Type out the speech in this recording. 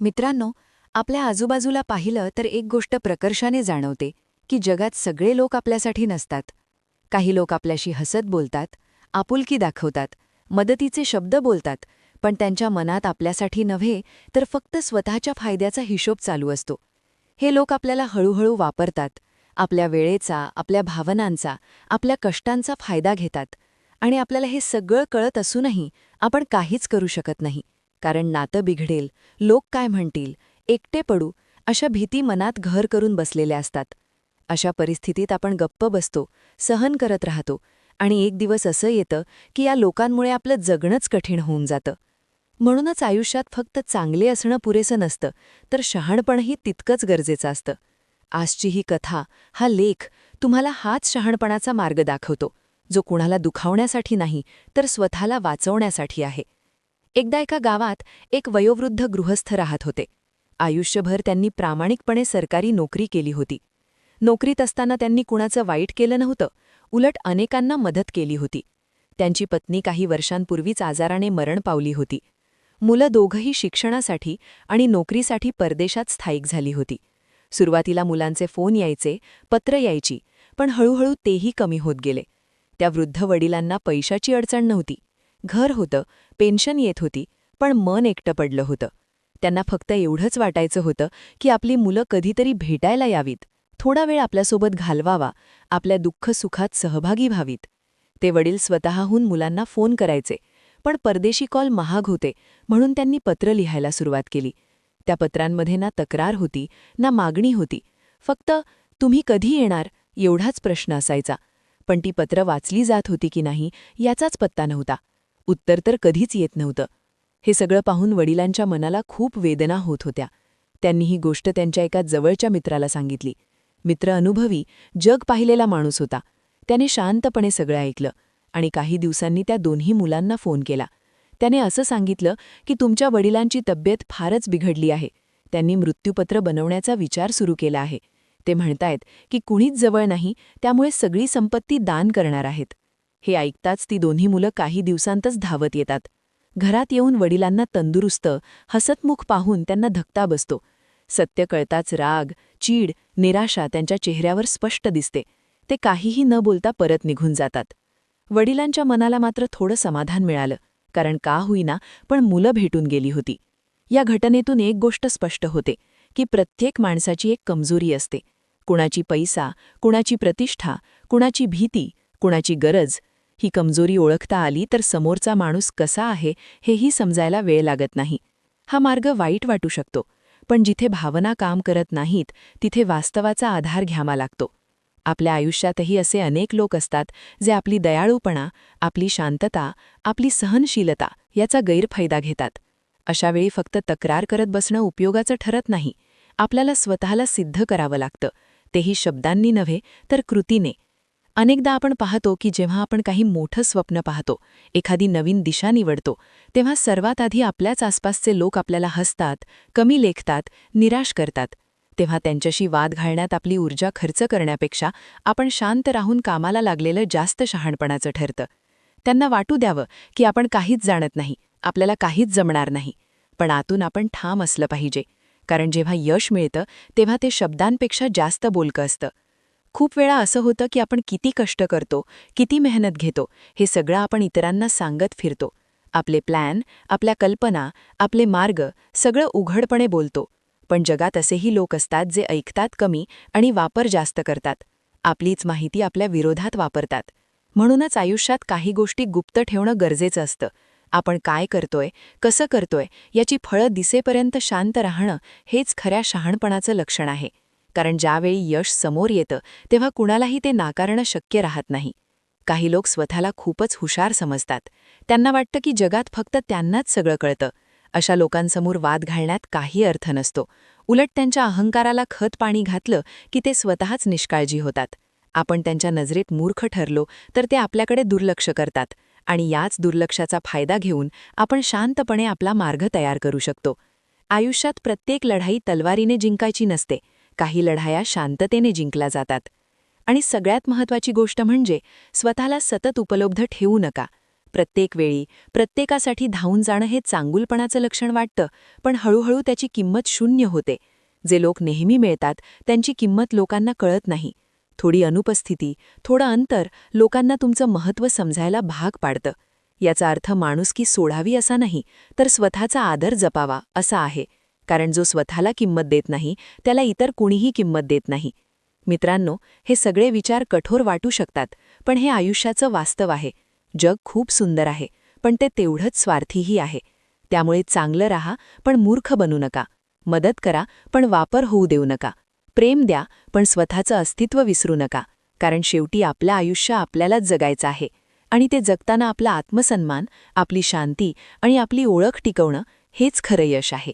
मित्रांनो आपल्या आजूबाजूला पाहिलं तर एक गोष्ट प्रकर्षाने जाणवते की जगात सगळे लोक आपल्यासाठी नसतात. काही लोक आपल्याशी हसत बोलतात आपुलकी दाखवतात मदतीचे शब्द बोलतात पण त्यांच्या मनात आपल्यासाठी नव्हे तर फक्त स्वतःच्या फायद्याचा हिशोब चालू असतो. हे लोक आपल्याला हळूहळू वापरतात आपल्या वेळेचा आपल्या भावनांचा आपल्या कष्टांचा फायदा घेतात. आणि आपल्याला हे सगळं कळत असूनही आपण काहीच करू शकत नाही. कारण नातं बिघडेल. लोक काय म्हणतील? एकटे पडू अशा भीती मनात घर करून बसलेल्या असतात. अशा परिस्थितीत आपण गप्प बसतो सहन करत राहतो आणि एक दिवस असं येतं की या लोकांमुळे आपलं जगणंच कठीण होऊन जातं. म्हणूनच आयुष्यात फक्त चांगले असणं पुरेसं नसतं तर शहाणपणही तितकंच गरजेचं असतं. आजची ही कथा हा लेख तुम्हाला हाच शहाणपणाचा मार्ग दाखवतो जो कुणाला दुखावण्यासाठी नाही तर स्वतःला वाचवण्यासाठी आहे. एकदा एका गावात एक वयोवृद्ध गृहस्थ राहत होते. आयुष्यभर त्यांनी प्रामाणिकपणे सरकारी नोकरी केली होती. नोकरीत असताना त्यांनी कुणाचं वाईट केलं नव्हतं उलट अनेकांना मदत केली होती. त्यांची पत्नी काही वर्षांपूर्वीच आजाराने मरण पावली होती. मुलं दोघंही शिक्षणासाठी आणि नोकरीसाठी परदेशात स्थायिक झाली होती. सुरुवातीला मुलांचे फोन यायचे पत्र यायची पण हळूहळू तेही कमी होत गेले. त्या वृद्ध वडिलांना पैशाची अडचण नव्हती. घर होतं पेन्शन येत होती पण मन एकटं पडलं होतं. त्यांना फक्त एवढंच वाटायचं होतं की आपली मुलं कधीतरी भेटायला यावीत. थोडा वेळ आपल्यासोबत घालवावा आपल्या दुःख सुखात सहभागी व्हावीत. ते वडील स्वतःहून मुलांना फोन करायचे पण परदेशी कॉल महाग होते म्हणून त्यांनी पत्र लिहायला सुरुवात केली. त्या पत्रांमध्ये ना तक्रार होती ना मागणी होती. फक्त तुम्ही कधी येणार? एवढाच प्रश्न असायचा. पण ती पत्र वाचली जात होती की नाही याचाच पत्ता नव्हता. उत्तर तर कधीच येत नव्हतं. हे सगळं पाहून वडिलांच्या मनाला खूप वेदना होत होत्या. त्यांनी ही गोष्ट त्यांच्या एका जवळच्या मित्राला सांगितली. मित्र अनुभवी जग पाहिलेला माणूस होता. त्याने शांतपणे सगळं ऐकलं आणि काही दिवसांनी त्या दोन्ही मुलांना फोन केला. त्याने असं सांगितलं की तुमच्या वडिलांची तब्येत फारच बिघडली आहे. त्यांनी मृत्यूपत्र बनवण्याचा विचार सुरू केला आहे. ते म्हणतायत की कुणीच जवळ नाही त्यामुळे सगळी संपत्ती दान करणार आहेत. हे ऐकताच ती दोन्ही मुलं काही दिवसांतच धावत येतात. घरात येऊन वडिलांना तंदुरुस्त हसतमुख पाहून त्यांना धक्ता बसतो. सत्य कळताच राग चीड निराशा त्यांच्या चेहऱ्यावर स्पष्ट दिसते. ते काहीही न बोलता परत निघून जातात. वडिलांच्या मनाला मात्र थोडं समाधान मिळालं कारण का होईना पण मुलं भेटून गेली होती. या घटनेतून एक गोष्ट स्पष्ट होते की प्रत्येक माणसाची एक कमजोरी असते. कुणाची पैसा कुणाची प्रतिष्ठा कुणाची भीती कुणाची गरज ही कमजोरी ओळखता आली तर समोरचा माणूस कसा आहे हेही समजायला वेळ लागत नाही. हा मार्ग वाईट वाटू शकतो पण जिथे भावना काम करत नाहीत तिथे वास्तवाचा आधार घ्यावा लागतो. आपल्या आयुष्यातही असे अनेक लोक असतात जे आपली दयाळूपणा आपली शांतता आपली सहनशीलता याचा गैरफायदा घेतात. अशावेळी फक्त तक्रार करत बसणं उपयोगाचं ठरत नाही. आपल्याला स्वतःला सिद्ध करावं लागतं. तेही शब्दांनी नव्हे तर कृतीने. अनेकदा आपण पाहतो की जेव्हा आपण काही मोठं स्वप्न पाहतो एखादी नवीन दिशा निवडतो तेव्हा सर्वात आधी आपल्याच आसपासचे लोक आपल्याला हसतात कमी लेखतात निराश करतात. तेव्हा त्यांच्याशी वाद घालण्यात आपली ऊर्जा खर्च करण्यापेक्षा आपण शांत राहून कामाला लागलेलं जास्त शहाणपणाचं ठरतं. त्यांना वाटू द्यावं की आपण काहीच जाणत नाही आपल्याला काहीच जमणार नाही. पण आतून आपण ठाम असलं पाहिजे. कारण जेव्हा यश मिळतं तेव्हा ते शब्दांपेक्षा जास्त बोलकं असतं. खूप वेळा असं होतं की आपण किती कष्ट करतो किती मेहनत घेतो हे सगळं आपण इतरांना सांगत फिरतो. आपले प्लॅन आपल्या कल्पना आपले मार्ग सगळं उघडपणे बोलतो. पण जगात असेही लोक असतात जे ऐकतात कमी आणि वापर जास्त करतात. आपलीच माहिती आपल्या विरोधात वापरतात. म्हणूनच आयुष्यात काही गोष्टी गुप्त ठेवणं गरजेचं असतं. आपण काय करतोय कसं करतोय याची फळं दिसेपर्यंत शांत राहणं हेच खऱ्या शहाणपणाचं लक्षण आहे. कारण ज्यावेळी यश समोर येतं तेव्हा कुणालाही ते नाकारणं शक्य राहत नाही. काही लोक स्वतःला खूपच हुशार समजतात. त्यांना वाटतं की जगात फक्त त्यांनाच सगळं कळतं. अशा लोकांसमोर वाद घालण्यात काही अर्थ नसतो. उलट त्यांच्या अहंकाराला खत पाणी घातलं की ते स्वतःच निष्काळजी होतात. आपण त्यांच्या नजरेत मूर्ख ठरलो तर ते आपल्याकडे दुर्लक्ष करतात. आणि याच दुर्लक्षाचा फायदा घेऊन आपण शांतपणे आपला मार्ग तयार करू शकतो. आयुष्यात प्रत्येक लढाई तलवारीने जिंकायची नसते. काही लढाया शांततेने जिंकल्या जातात. आणि सगळ्यात महत्त्वाची गोष्ट म्हणजे स्वतःला सतत उपलब्ध ठेवू नका. प्रत्येक वेळी प्रत्येकासाठी धावून जाणं हे चांगुलपणाचं लक्षण वाटतं पण हळूहळू त्याची किंमत शून्य होते. जे लोक नेहमी मिळतात त्यांची किंमत लोकांना कळत नाही. थोडी अनुपस्थिती थोडं अंतर लोकांना तुमचं महत्त्व समजायला भाग पाडतं. याचा अर्थ माणुसकी सोडावी असा नाही तर स्वतःचा आदर जपावा असा आहे. कारण जो स्वतःला किंमत देत नाही त्याला इतर कुणीही किंमत देत नाही. मित्रांनो हे सगळे विचार कठोर वाटू शकतात पण हे आयुष्याचं वास्तव आहे. जग खूप सुंदर आहे पण ते तेवढंच स्वार्थीही आहे. त्यामुळे चांगलं राहा पण मूर्ख बनू नका. मदत करा पण वापर होऊ देऊ नका. प्रेम द्या पण स्वतःचं अस्तित्व विसरू नका कारण शेवटी आपलं आयुष्य आपल्यालाच जगायचं आहे. आणि ते जगताना आपला आत्मसन्मान आपली शांती आणि आपली ओळख टिकवणं हेच खरं यश आहे.